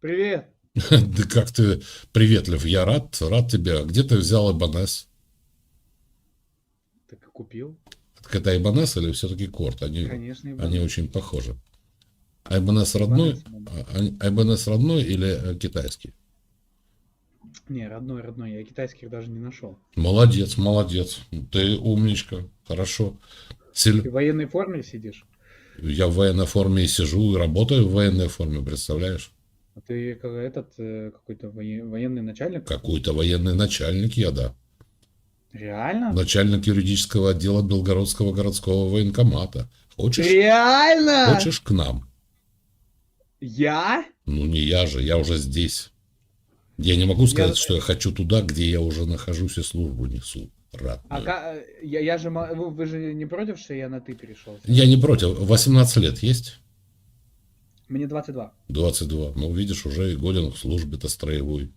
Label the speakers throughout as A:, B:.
A: Привет.
B: Да как ты приветлив. Я рад, рад тебя. Где ты взял Ибанес?
A: Так и купил.
B: Так это Ибанес или все-таки Корт? Они,
A: Конечно,
B: они
A: Ibanez.
B: очень похожи. Айбанес родной?
A: Да.
B: А- Айбанес родной или э, китайский?
A: Не, родной, родной. Я китайских даже не нашел.
B: Молодец, молодец. Ты умничка. Хорошо. Силь-
A: Ты в военной форме сидишь?
B: Я в военной форме и сижу, и работаю в военной форме, представляешь?
A: А ты как этот э, какой-то воен- военный начальник?
B: Какой-то военный начальник я, да.
A: Реально?
B: Начальник юридического отдела Белгородского городского военкомата. Хочешь?
A: Реально?
B: Хочешь к нам?
A: Я?
B: Ну не я же, я уже здесь. Я не могу сказать, что я хочу туда, где я уже нахожусь и службу несу. Рад.
A: А ка- э, я, я же, мо- вы, вы же не против, что я на ты перешел?
B: Я не против. 18 лет есть?
A: Мне 22.
B: 22. Ну, видишь, уже и годен в службе-то строевой.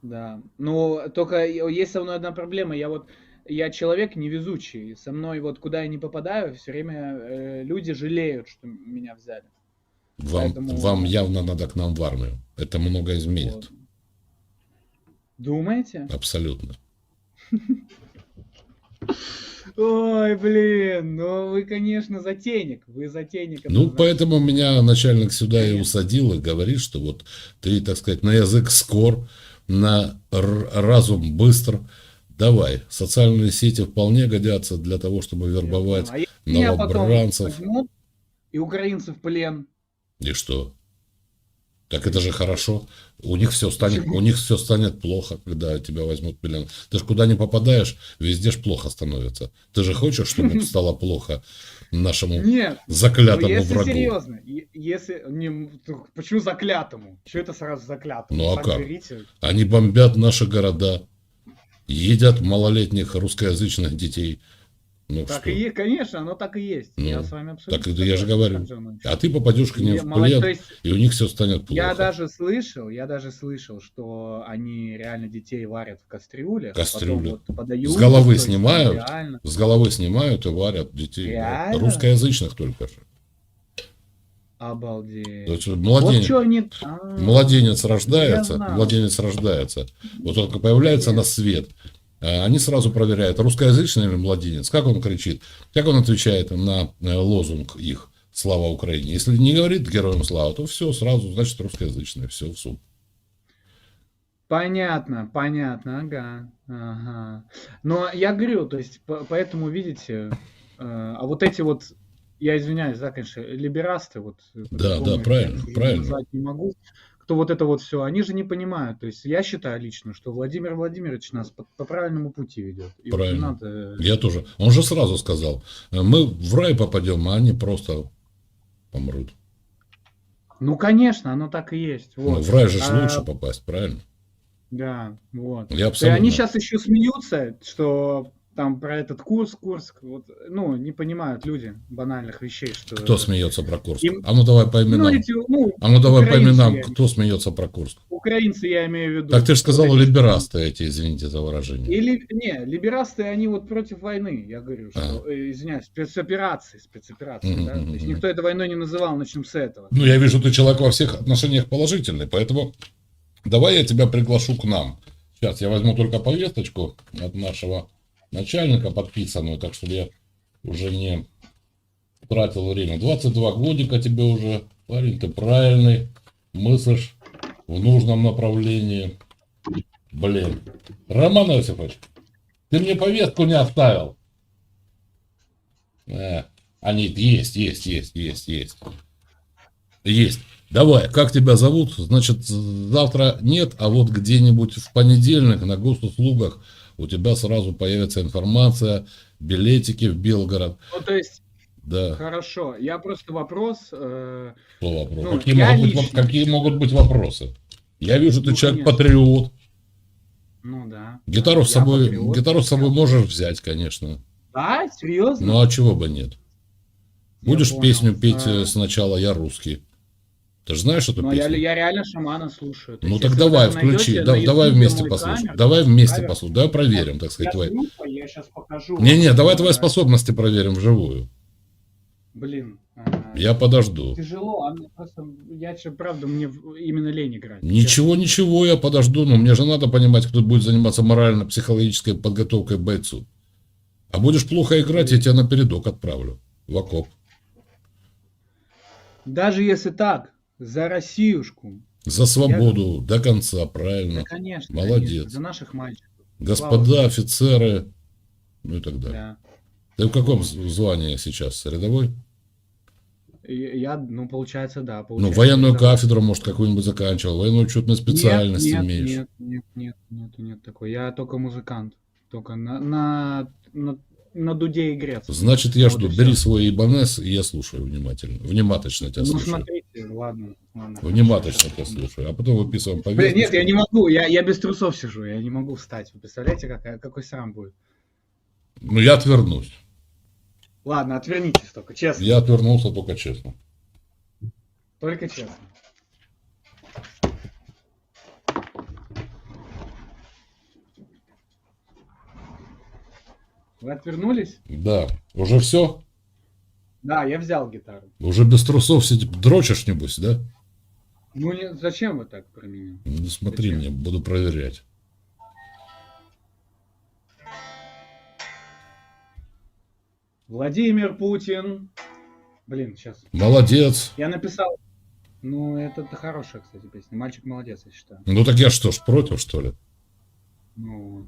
A: Да. Ну, только есть со мной одна проблема. Я вот, я человек невезучий. Со мной вот куда я не попадаю, все время э, люди жалеют, что меня взяли.
B: Вам,
A: Поэтому-
B: вам явно надо к нам в армию. Это много изменит.
A: Вот. Думаете?
B: Абсолютно.
A: Ой, блин, ну вы, конечно, затейник. Вы затейник.
B: Ну,
A: однозначно.
B: поэтому меня начальник сюда и
A: Конечно.
B: усадил и говорит, что вот ты, так сказать, на язык скор, на разум быстр. Давай, социальные сети вполне годятся для того, чтобы вербовать.
A: А
B: новобранцев.
A: и украинцев в плен.
B: И что? Так это же хорошо. У них все станет, у них все станет плохо, когда тебя возьмут плен. Ты же куда не попадаешь, везде ж плохо становится. Ты же хочешь, чтобы стало плохо нашему
A: Нет, ну,
B: заклятому
A: если
B: врагу?
A: серьезно, если не, почему заклятому? Что это сразу заклятому?
B: Ну, а как?
A: берите.
B: Они бомбят наши города, едят малолетних русскоязычных детей. Ну
A: Так
B: что?
A: и есть, конечно, оно так и есть.
B: Ну,
A: я с вами абсолютно.
B: так это я же говорю. А ты попадешь к ним
A: Я
B: в
A: молод-
B: плен,
A: есть
B: и у них все станет плохо.
A: Я даже слышал, я даже слышал, что они реально детей варят в кастрюле,
B: Кастрюле.
A: потом вот подают,
B: С головы снимают?
A: Реально.
B: С головы снимают и варят детей. да.
A: Реально?
B: Русскоязычных только же.
A: Обалдеть.
B: То есть
A: Вот
B: младенец,
A: что они... А,
B: младенец рождается, младенец рождается. Вот только появляется на свет. А Они сразу проверяют, русскоязычный или младенец, как он кричит, как он отвечает на э, лозунг их «Слава Украине». Если не говорит героям слава, то все, сразу, значит, русскоязычный, все, в суд.
A: Понятно, понятно, ага, ага. Но я говорю, то есть, по- поэтому, видите, э, а вот эти вот, я извиняюсь, да, конечно, либерасты, вот,
B: Да, да, правильно, правильно.
A: не могу, кто вот это вот все, они же не понимают, то есть, я считаю лично, что Владимир Владимирович нас по, по правильному пути ведет. И вот
B: Правильно.
A: надо-
B: Я тоже. Он же сразу сказал, э, мы в рай попадем, а они просто помрут.
A: Ну, конечно, оно так и есть.
B: Ну,
A: Вот.
B: в рай же
A: А,
B: лучше попасть, правильно?
A: Да, вот.
B: Я
A: И
B: абсолютно...
A: они сейчас еще смеются, что там про этот курс, Курск, вот, ну, не понимают люди банальных вещей, что...
B: Кто смеется про Курск?
A: Им-
B: А ну давай по
A: Ну,
B: именам.
A: эти, ну,
B: А ну давай по именам, кто смеется про Курск?
A: украинцы я имею в виду.
B: Так ты же сказал
A: Вот
B: либерасты эти, извините за выражение.
A: Или, не, либерасты, они вот против войны, я говорю, что,
B: А.
A: извиняюсь, спецоперации, спецоперации,
B: Мгм,
A: да, то есть никто это войной не называл, начнем с этого.
B: Ну, я вижу, ты человек во всех отношениях положительный, поэтому давай я тебя приглашу к нам. Сейчас я возьму только повесточку от нашего начальника подписанную, так что я уже не тратил время. 22 годика тебе уже, парень, ты правильный, мыслишь в нужном направлении. Блин. Роман Иосифович, ты мне повестку не оставил. Э, а нет, есть, есть, есть, есть, есть. Есть. Давай, как тебя зовут? Значит, завтра нет, а вот где-нибудь в понедельник на госуслугах у тебя сразу появится информация, билетики в Белгород.
A: Ну, то есть,
B: Да,
A: хорошо, я просто вопрос, э,
B: что вопрос?
A: Ну,
B: какие, могут быть,
A: лично-
B: воп- какие могут быть вопросы? Я вижу, ты
A: Ну,
B: человек-патриот.
A: ну да.
B: Гитару
A: Да,
B: с собой,
A: патриот.
B: гитару с собой можешь взять, конечно.
A: Да, серьезно?
B: Ну а чего бы нет?
A: Я
B: Будешь
A: понял.
B: песню петь
A: А,
B: сначала «Я русский». Ты же знаешь эту
A: Ну, я,
B: песню?
A: я реально шамана слушаю. То
B: Ну так давай,
A: найдете
B: включи,
A: на
B: да- давай вместе послушаем.
A: кавер,
B: Давай вместе
A: кавер.
B: послушаем. Давай проверим, так
A: Я
B: сказать, твои.
A: слушаю, я сейчас покажу.
B: Не-не, давай твои способности проверим вживую.
A: Блин, а,
B: Я подожду.
A: Тяжело, а просто, я правда, мне именно лень играть.
B: Ничего, ничего, я подожду, но мне же надо понимать, кто будет заниматься морально-психологической подготовкой бойцу. А будешь плохо играть, я тебя на передок отправлю. В окоп.
A: Даже если так, за Россиюшку.
B: За свободу до конца,
A: Да,
B: правильно.
A: конечно.
B: Молодец.
A: конечно, за наших мальчиков.
B: Господа офицеры, ну и так далее.
A: Да.
B: Ты в каком звании сейчас? Рядовой?
A: Я, ну, получается, да.
B: Ну,
A: Получается,
B: военную
A: да.
B: кафедру, может, какую-нибудь заканчивал, военную учетную специальность
A: нет,
B: имеешь.
A: Нет, нет, нет, нет, нет такой. Я только музыкант. Только на, на, на, на дуде и грец.
B: Значит, я
A: Вот
B: жду. Бери свой ибанес, и я слушаю внимательно. Внимательно тебя
A: Ну,
B: слушаю.
A: смотрите, ладно. ладно.
B: Внимательно тебя слушаю. А потом выписываем
A: Блин,
B: повесточку.
A: нет, я не могу, я, я без трусов сижу, я не могу встать. Вы представляете, какая, какой срам будет?
B: Ну, я отвернусь.
A: Ладно, отвернитесь только, честно.
B: Я отвернулся только честно.
A: Только честно. Вы отвернулись?
B: Да. Уже все?
A: Да, я взял гитару.
B: Уже без трусов сидишь, дрочишь, небось, да?
A: Ну, не, зачем вы так про меня?
B: Ну, смотри
A: Зачем?
B: мне, буду проверять.
A: Владимир Путин. Блин, сейчас.
B: Молодец.
A: Я написал. Ну, это, это хорошая, кстати, песня. Мальчик молодец, я считаю.
B: Ну так я что ж, против, что ли?
A: Ну, вот.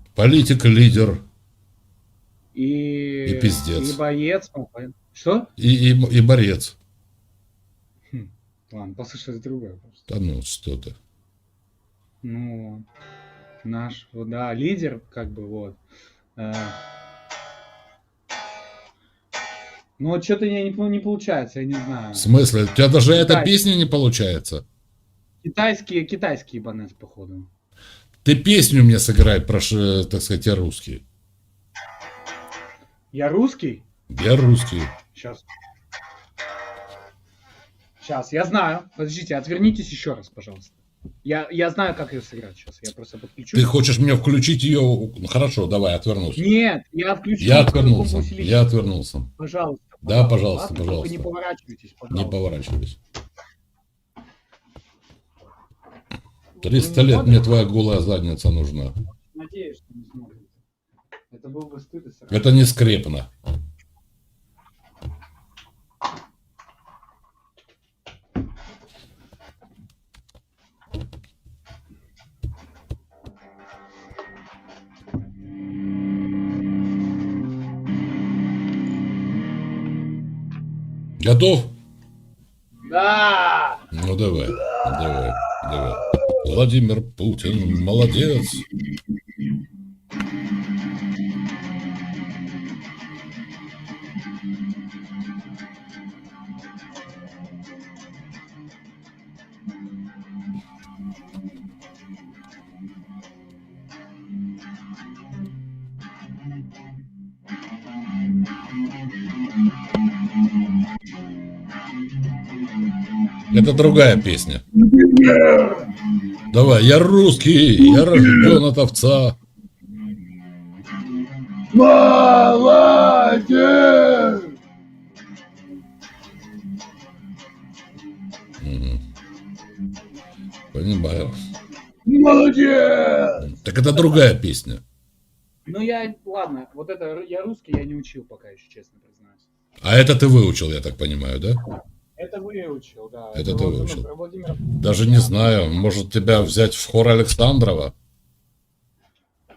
A: И...
B: И пиздец.
A: И боец. ну, Что?
B: и, и, и борец.
A: Хм, Ладно, послушай другое. просто.
B: Да ну, что ты.
A: Ну, наш, да, лидер, как бы, вот. Э, Ну, вот что-то не, не, не получается, я не знаю.
B: В смысле? У тебя даже эта песня не получается?
A: Китайские, китайские банес, походу.
B: Ты песню мне сыграй, про, так сказать, я русский.
A: Я русский?
B: Я русский.
A: Сейчас. Сейчас, я знаю. Подождите, отвернитесь еще раз, пожалуйста. Я, я знаю, как ее сыграть сейчас. Я просто подключу.
B: Ты хочешь мне включить ее? Ну, Хорошо, давай, отвернусь.
A: Нет, я включу.
B: Я отвернулся. Я отвернулся.
A: Пожалуйста.
B: Да, пожалуйста,
A: ладно?
B: пожалуйста.
A: Не поворачивайтесь,
B: Не
A: пожалуйста.
B: поворачивайся.
A: Вы
B: 300
A: не
B: лет мне твоя голая задница нужна.
A: Надеюсь, что не смотрите. Это был бы стыд и срам.
B: Это не скрепно. Готов?
A: Да!
B: Ну давай, давай, давай. Владимир Путин, молодец. Это другая песня. Давай, я русский, я рожден от овца.
A: Молодец!
B: Понимаю.
A: Молодец!
B: Так это другая песня.
A: Ну я, ладно, вот это я русский, я не учил пока еще, честно признаюсь.
B: А это ты выучил, я так понимаю, да?
A: Это выучил, да.
B: Это ты
A: Владимир-
B: выучил.
A: Владимир...
B: Даже не знаю, может тебя взять в хор Александрова?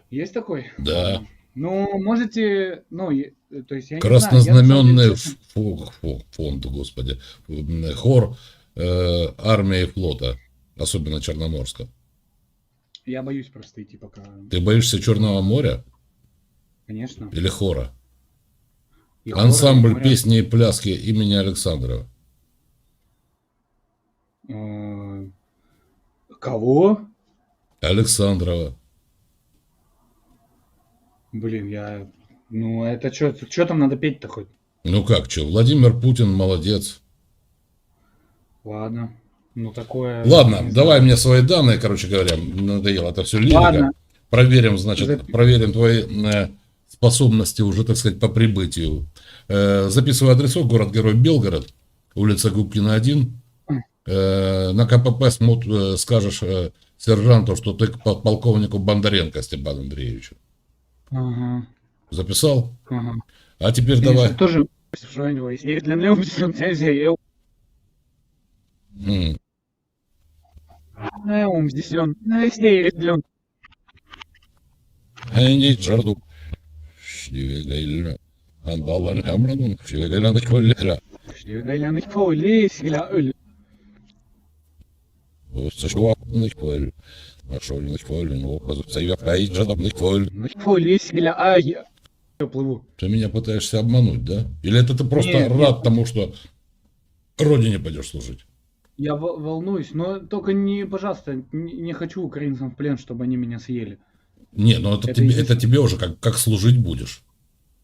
A: Есть такой?
B: Да.
A: Ну, можете, ну, то есть я не
B: Краснознаменный
A: знаю, я,
B: фонд, господи, хор э, армии и флота, особенно Черноморска.
A: Я боюсь просто идти пока.
B: Ты боишься Черного моря
A: Конечно.
B: или хора?
A: И и
B: Ансамбль
A: моря.
B: песни и пляски имени Александрова.
A: Э, Кого?
B: Александрова.
A: Блин, я... Ну, это что, что там надо петь-то хоть?
B: Ну как, что, Владимир Путин молодец.
A: Ладно. Ну, такое...
B: Ладно, давай
A: знаю.
B: мне свои данные, короче говоря, надоело это все лирика.
A: Ладно.
B: Проверим, значит,
A: Запи-
B: проверим твои э, способности уже, так сказать, по прибытию. Э, записываю адресок, город-герой Белгород. улица Губкина 1. Э, на КПП смут- э, скажешь э, сержанту, что ты к подполковнику Бондаренко Степану Андреевичу.
A: Ага,
B: Записал?
A: ага.
B: А теперь
A: Конечно,
B: давай.
A: тоже что-нибудь.
B: Нашольных коль. Ну, коль.
A: Ну, поле, сигля, а я. Плыву.
B: Ты меня пытаешься обмануть, да? Или это ты просто
A: Нет,
B: рад
A: нет.
B: тому, что родине пойдешь служить?
A: Я вол- волнуюсь, но только не, пожалуйста, не, хочу украинцам в плен, чтобы они меня съели.
B: Не, ну это,
A: Это
B: тебе,
A: единственное.
B: это тебе уже как, как служить будешь.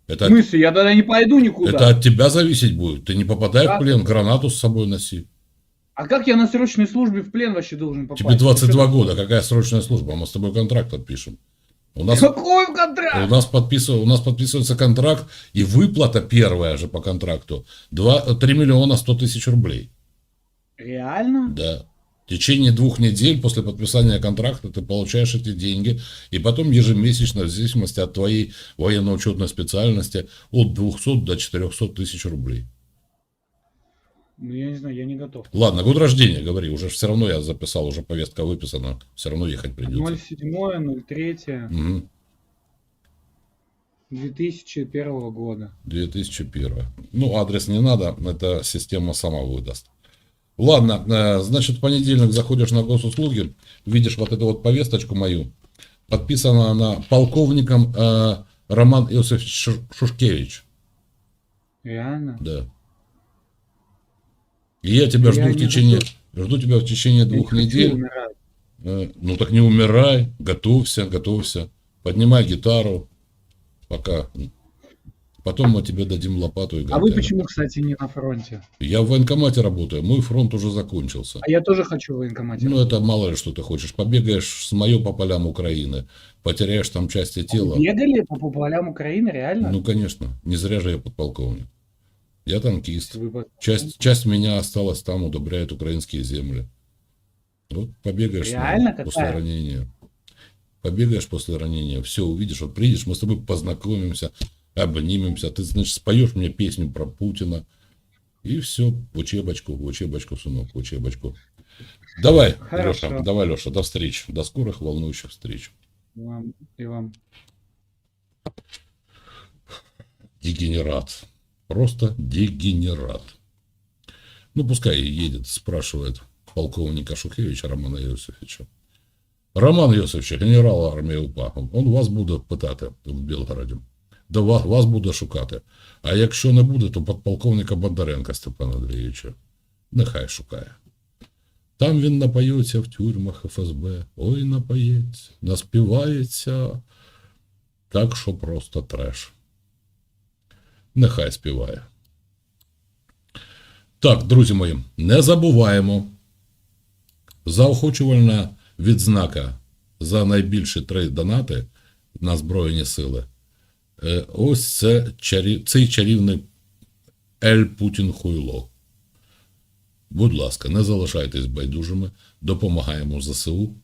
A: В
B: Это,
A: смысле, я тогда не пойду никуда.
B: это от тебя зависеть будет. Ты не попадай
A: Как?
B: в плен, гранату с собой носи.
A: А как я на срочной службе в плен вообще должен попасть?
B: Тебе 22
A: Что
B: года, какая срочная служба? Мы с тобой контракт подпишем. У нас?
A: Какой
B: у
A: контракт?
B: нас, подписыв- у нас подписывается контракт, и выплата первая же по контракту 2, 3 миллиона 100 тысяч рублей.
A: Реально?
B: Да. В течение двух недель после подписания контракта ты получаешь эти деньги, и потом ежемесячно, в зависимости от твоей военно-учетной специальности, от 200 до 400 тысяч рублей.
A: Ну, я не знаю, я не готов.
B: Ладно, год рождения, говори, уже все равно я записал, уже повестка выписана, все равно ехать придется.
A: 07 03
B: Мгм.
A: 2001 года.
B: 2001. Ну, адрес не надо, это система сама выдаст. Ладно, э, значит, в понедельник заходишь на госуслуги, видишь вот эту вот повесточку мою, подписана она полковником э, Роман Иосифович Шу- Шушкевич.
A: Реально?
B: Да. И я тебя
A: Я
B: жду в течение,
A: готов.
B: жду тебя в течение
A: Я
B: двух
A: хочу
B: недель. Э, Ну так не умирай, готовься, готовься. Поднимай гитару, пока. Потом мы тебе дадим лопату и
A: А вы
B: гантели.
A: почему, кстати, не на фронте?
B: Я в военкомате работаю, мой фронт уже закончился.
A: А я тоже хочу в военкомате.
B: Ну, это мало ли, что ты хочешь. Побегаешь с мое по полям Украины, потеряешь там части тела.
A: Бегали по, по полям Украины, реально?
B: Ну, конечно, не зря же я подполковник. Я танкист. Часть, часть меня осталась там, удобряет украинские земли. Вот побегаешь
A: Реально?
B: после
A: Какая?
B: ранения. Побегаешь после ранения, все увидишь, вот приедешь, мы с тобой познакомимся, обнимемся, ты, значит, споешь мне песню про Путина, и все, в учебочку, в учебочку, сынок, в учебочку. Давай,
A: Хорошо.
B: Леша, давай, Леша, до встречи, до скорых волнующих встреч.
A: И вам, и вам.
B: Дегенерат. Просто дегенерат. Ну, пускай едет, спрашивает полковника Шухевича Романа Иосифовича. Роман Йосифович, генерал армії УПА, он вас буде питати в Білгороді. Да вас, вас буде шукати. А якщо не буде, то подполковника Бондаренка Степана Андрійовича. Нехай шукає. Там він напоється в тюрмах ФСБ. Ой, напоється, наспівається. Так що просто треш. Нехай співає. Так, друзі мої, не забуваємо. Заохочувальна відзнака за найбільші три донати на Збройні Сили. Е, Ось це цей чарівний Ель Путін Хуйло. Будь ласка, не залишайтесь байдужими, допомагаємо ЗСУ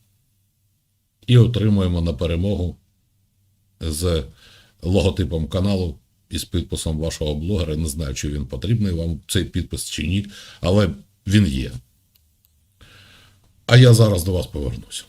B: і отримуємо на перемогу з логотипом каналу і з підписом вашого блогера. Не знаю, чи він потрібний вам цей підпис чи ні, але він є. А я зараз до вас повернусь.